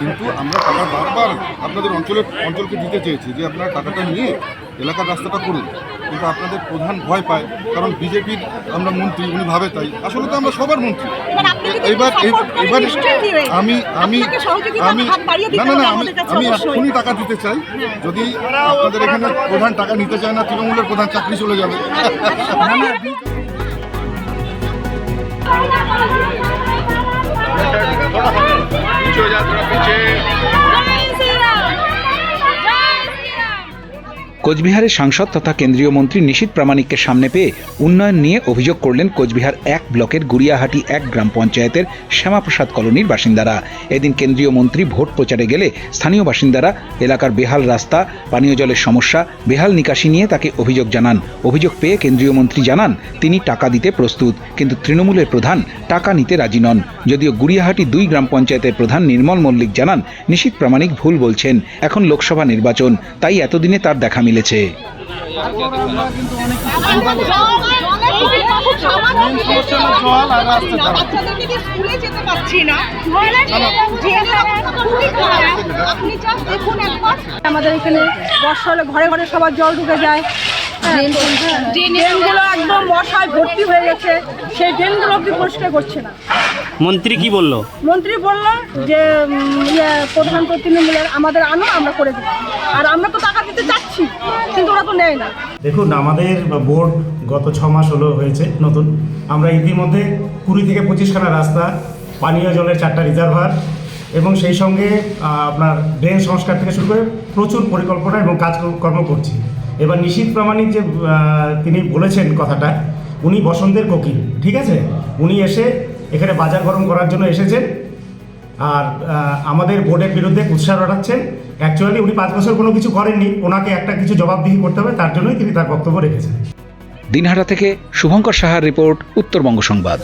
কিন্তু আমরা টাকা বারবার আপনাদের অঞ্চলের অঞ্চলকে দিতে চেয়েছি যে আপনারা টাকাটা নিয়ে এলাকার রাস্তাটা করুন। কিন্তু আপনাদের প্রধান ভয় পায় কারণ বিজেপির আমরা মন্ত্রী উনি ভাবে তাই। আসলে তো আমরা সবার মন্ত্রী। এবার এবার। আমি আমি আমি না না না আমি আমি। এখনই টাকা দিতে চাই। যদি আপনাদের এখানে প্রধান টাকা নিতে চায় না তৃণমূলের প্রধান চাকরি চলে যাবে। gente. কোচবিহারের সাংসদ তথা কেন্দ্রীয় মন্ত্রী নিশীত প্রামাণিককে সামনে পেয়ে উন্নয়ন নিয়ে অভিযোগ করলেন কোচবিহার এক ব্লকের গুড়িয়াহাটি এক গ্রাম পঞ্চায়েতের শ্যামাপ্রসাদ কলোনির বাসিন্দারা। এদিন কেন্দ্রীয় মন্ত্রী ভোট প্রচারে গেলে স্থানীয় বাসিন্দারা এলাকার বেহাল রাস্তা, পানীয় জলের সমস্যা, বেহাল নিকাশি নিয়ে তাকে অভিযোগ জানান। অভিযোগ পেয়ে কেন্দ্রীয় মন্ত্রী জানান, তিনি টাকা দিতে প্রস্তুত, কিন্তু তৃণমূলের প্রধান টাকা নিতে রাজি নন। যদিও গুড়িয়াহাটি দুই গ্রাম পঞ্চায়েতের প্রধান নির্মল মল্লিক জানান, নিশীত প্রামাণিক ভুল বলছেন, এখন লোকসভা নির্বাচন, তাই এতদিনে তার দেখা মিলেছে। আমাদের এখানে বর্ষা হলে ঘরে ঘরে সবার জল ঢুকে যায়। ড্রেনগুলো একদম বর্ষায় ভর্তি হয়ে গেছে সেই ড্রেনগুলো অব্দি পরিষ্কার করছে না। মন্ত্রী কি বলল? মন্ত্রী বলল যে ইয়ে, প্রধান তৃণমূলের আমাদের আনো আমরা করে দেবো। আর আমরা তো টাকা দিতে চাচ্ছি কিন্তু ওরা তো নেয় না। দেখুন আমাদের বোর্ড গত ছ মাস হলো হয়েছে নতুন। আমরা ইতিমধ্যে কুড়ি থেকে পঁচিশখানা রাস্তা পানীয় জলের চারটা রিজার্ভার এবং সেই সঙ্গে আপনার ড্রেন সংস্কার থেকে শুরু করে প্রচুর পরিকল্পনা এবং কাজকর্ম করছি। এবার নিশীত প্রামাণিক যে তিনি বলেছেন কথাটা, উনি বসন্তের কোকিল, ঠিক আছে? উনি এসে এখানে বাজার গরম করার জন্য এসেছেন। আর আমাদের বোর্ডের বিরুদ্ধে উৎসাহ পাঠাচ্ছেন অ্যাকচুয়ালি উনি পাঁচ বছর কোনো কিছু করেননি। ওনাকে একটা কিছু জবাবদিহি করতে হবে, তার জন্যই তিনি তার বক্তব্য রেখেছেন। দিনহাটা থেকে শুভঙ্কর সাহার রিপোর্ট, উত্তরবঙ্গ সংবাদ।